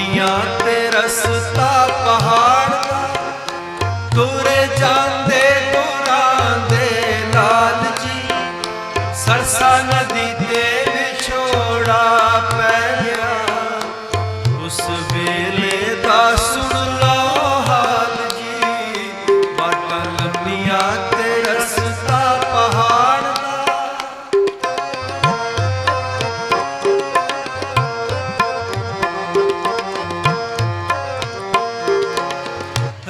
ਦੁਨੀਆ ਤੇ ਰਸਤਾ ਪਹਾੜ। ਤੁਰੇ ਜਾਂਦੇ ਤੁਰਾਂ ਦੇ ਲਾਲ ਜੀ ਸਰਸਾ ਨਦੀ ਤੇ ਵਿਛੋੜਾ ਪੈ ਗਿਆ। ਉਸ ਵੇਲੇ